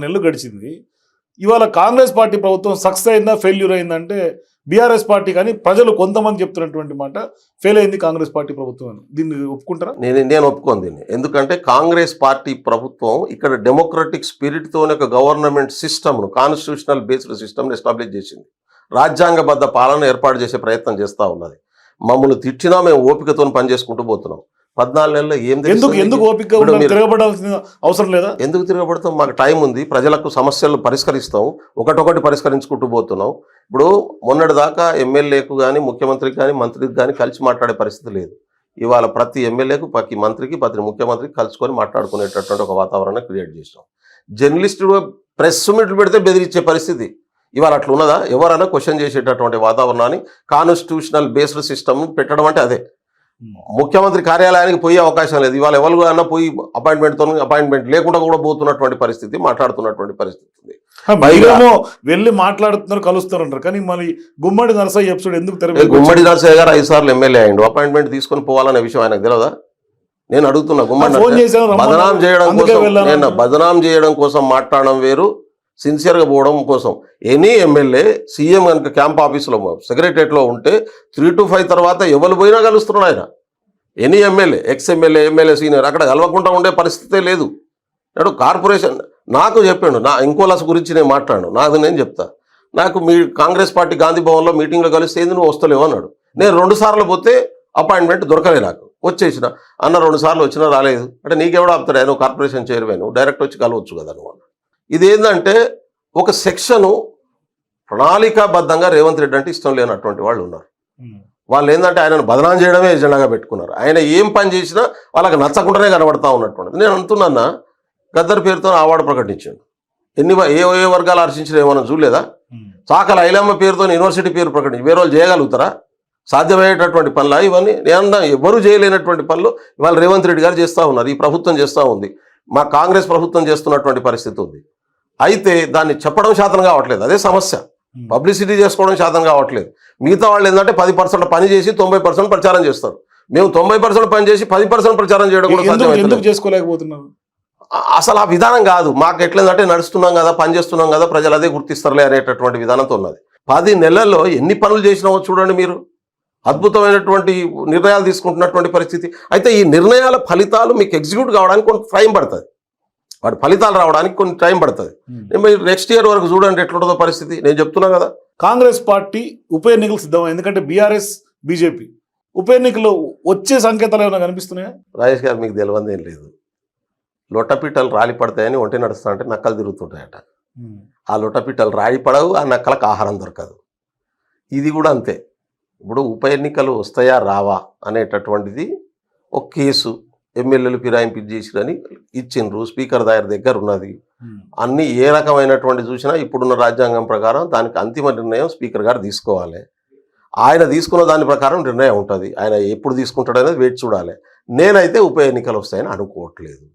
నెలలు గడిచింది. ఇవాళ కాంగ్రెస్ పార్టీ ప్రభుత్వం సక్సెస్ అయిందా ఫెయిల్యూర్ అయిందంటే బీఆర్ఎస్ పార్టీ కానీ ప్రజలు కొంతమంది చెప్తున్నటువంటి మాట ఫెయిల్ అయింది కాంగ్రెస్ పార్టీ ప్రభుత్వం అని. దీన్ని ఒప్పుకుంటారా? నేను నేను ఒప్పుకోను దీన్ని. ఎందుకంటే కాంగ్రెస్ పార్టీ ప్రభుత్వం ఇక్కడ డెమోక్రటిక్ స్పిరిట్తోనే ఒక గవర్నమెంట్ సిస్టమ్ను కాన్స్టిట్యూషనల్ బేస్డ్ సిస్టమ్ని ఎస్టాబ్లిష్ చేసింది. రాజ్యాంగబద్ధ పాలన ఏర్పాటు చేసే ప్రయత్నం చేస్తూ ఉన్నది. మమ్మల్ని తిట్టినా మేము ఓపికతో పనిచేసుకుంటూ పోతున్నాం. పద్నాలుగు నెలల్లో ఏం ఎందుకు తెలుస్తుంది? ఎందుకు ఓపిక ఇప్పుడు మీరు- తిరగబడాల్సిన అవసరం లేదా? ఎందుకు తిరగబడతాం? మాకు టైం ఉంది. ప్రజలకు సమస్యలు పరిష్కరిస్తాం. ఒకటొకటి పరిష్కరించుకుంటూ పోతున్నాం. ఇప్పుడు మొన్నటి దాకా ఎమ్మెల్యేకు కానీ ముఖ్యమంత్రికి కానీ మంత్రికి కానీ కలిసి మాట్లాడే పరిస్థితి లేదు. ఇవాళ ప్రతి ఎమ్మెల్యేకు ప్రతి మంత్రికి ప్రతి ముఖ్యమంత్రికి కలుసుకొని మాట్లాడుకునేటటువంటి ఒక వాతావరణం క్రియేట్ చేసినాం జర్నలిస్టులు ప్రెస్ మీట్లు పెడితే బెదిరించే పరిస్థితి. ఇవాళ అట్లా ఉన్నదా ఎవరైనా క్వశ్చన్ చేసేటటువంటి వాతావరణాన్ని కాన్స్టిట్యూషనల్ బేస్డ్ సిస్టమ్ పెట్టడం అంటే అదే. ముఖ్యమంత్రి కార్యాలయానికి పోయే అవకాశం లేదు. ఇవాళ ఎవరు అన్నా పోయి అపాయింట్మెంట్తో అపాయింట్మెంట్ లేకుండా కూడా పోతున్నటువంటి పరిస్థితి మాట్లాడుతున్నటువంటి పరిస్థితి ఉంది. మీరేమో వెళ్ళి మాట్లాడుతున్నారు కలుస్తున్నారు అంటారు కానీ మళ్ళీ గుమ్మడి నరసయ్య ఎపిసోడ్ ఎందుకు మీదకి గుమ్మడి నరసయ్య గారు ఐదు సార్లు ఎమ్మెల్యే అయ్యిండు. అపాయింట్మెంట్ తీసుకొని పోవాలనే విషయం ఆయనకు తెలియదా నేను అడుగుతున్నా గుమ్మడి. బదనాం చేయడం కోసం నేను బదనాం చేయడం కోసం మాట్లాడడం వేరు. సిన్సియర్గా పోవడం కోసం. ఎనీ ఎమ్మెల్యే సీఎం కనుక క్యాంప్ ఆఫీస్లో సెక్రటరియట్లో ఉంటే త్రీ టు ఫైవ్ తర్వాత ఎవరు పోయినా కలుస్తున్నాడు ఆయన. Any MLA ex MLA MLA senior అక్కడ కలవకుండా ఉండే పరిస్థితే లేదు. నాడు కార్పొరేషన్ నాకు చెప్పాడు నా ఇంకోలాస్ గురించి నేను మాట్లాడు నాకు నేను చెప్తా. నాకు మీ కాంగ్రెస్ పార్టీ గాంధీ భవన్లో మీటింగ్లో కలిస్తే ఏంది నువ్వు వస్తలేవు అన్నాడు. నేను రెండు సార్లు పోతే అపాయింట్మెంట్ దొరకలే నాకు. వచ్చేసిన అన్న రెండు సార్లు వచ్చినా రాలేదు. అంటే నీకెవడో ఆపుతాడు నువ్వు కార్పొరేషన్ చైర్మన్ డైరెక్ట్ వచ్చి కలవచ్చు కదా నువ్వు. అన్నాడు. ఇది ఏంటంటే ఒక సెక్షను ప్రణాళికాబద్ధంగా రేవంత్ రెడ్డి అంటే ఇష్టం లేనటువంటి వాళ్ళు ఉన్నారు. వాళ్ళు ఏంటంటే ఆయనను బదనాం చేయడమే ఎజెండాగా పెట్టుకున్నారు. ఆయన ఏం పని చేసినా వాళ్ళకి నచ్చకుండానే కనబడతా ఉన్నటువంటిది. నేను అంటున్నా గద్దర్ పేరుతో అవార్డు ప్రకటించాను ఎన్ని ఏ ఏ వర్గాలు హర్షించిన ఏమన్నా చూడలేదా? చాకల ఐలమ్మ పేరుతో యూనివర్సిటీ పేరు ప్రకటించి వేరే వాళ్ళు చేయగలుగుతారా? సాధ్యమయ్యేటటువంటి పనులు? ఇవన్నీ నేను ఎవరు చేయలేనటువంటి పనులు ఇవాళ రేవంత్ రెడ్డి గారు చేస్తూ ఉన్నారు. ఈ ప్రభుత్వం చేస్తూ ఉంది. మా కాంగ్రెస్ ప్రభుత్వం చేస్తున్నటువంటి పరిస్థితి ఉంది. అయితే దాన్ని చెప్పడం శాతం కావట్లేదు. అదే సమస్య. పబ్లిసిటీ చేసుకోవడం శాతం కావట్లేదు. మిగతా వాళ్ళు ఏంటంటే పది పర్సెంట్ పని చేసి తొంభై పర్సెంట్ ప్రచారం చేస్తారు. మేము తొంభై పర్సెంట్ పని చేసి పది పర్సెంట్ ప్రచారం చేయడం కూడా అ- అసలు ఆ విధానం కాదు. మాకు ఎట్లేదంటే నడుస్తున్నాం కదా పని చేస్తున్నాం కదా ప్రజలు అదే గుర్తిస్తారులే అనేటటువంటి విధానంతో ఉన్నది. పది నెలల్లో ఎన్ని పనులు చేసినావో చూడండి మీరు. అద్భుతమైనటువంటి నిర్ణయాలు తీసుకుంటున్నటువంటి పరిస్థితి. అయితే ఈ నిర్ణయాల ఫలితాలు మీకు ఎగ్జిక్యూట్ కావడానికి కొంత టైం పడుతుంది. వాటి ఫలితాలు రావడానికి కొన్ని టైం పడుతుంది. నెక్స్ట్ ఇయర్ వరకు చూడండి ఎట్లుంటుందో పరిస్థితి. నేను చెప్తున్నా కదా. కాంగ్రెస్ పార్టీ ఉప ఎన్నికలు సిద్ధమైంది ఎందుకంటే బీఆర్ఎస్ బీజేపీ. ఉప ఎన్నికలు వచ్చే సంకేతాలు ఏమైనా కనిపిస్తున్నాయా? రాజేష్ గారు మీకు తెలియంది ఏం లేదు. లొట్టపిట్టలు రాలి పడతాయని ఒంటి నడుస్తా అంటే నక్కలు తిరుగుతుంటాయట. ఆ లొట్టపిట్టలు రాయి పడవు ఆ నక్కలకు ఆహారం దొరకదు. ఇది కూడా అంతే. ఇప్పుడు ఉప ఎన్నికలు వస్తాయా రావా అనేటటువంటిది ఒక కేసు. ఎమ్మెల్యేలు ఫిరాయింపు చేసిరని ఇచ్చిండ్రు. స్పీకర్ దాయర్ దగ్గర ఉన్నది. అన్ని ఏ రకమైనటువంటి చూసినా ఇప్పుడున్న రాజ్యాంగం ప్రకారం దానికి అంతిమ నిర్ణయం స్పీకర్ గారు తీసుకోవాలి. ఆయన తీసుకున్న దాని ప్రకారం నిర్ణయం ఉంటుంది. ఆయన ఎప్పుడు తీసుకుంటాడనేది వేచి చూడాలి. నేనైతే ఉప ఎన్నికలు వస్తాయని అనుకోవట్లేదు.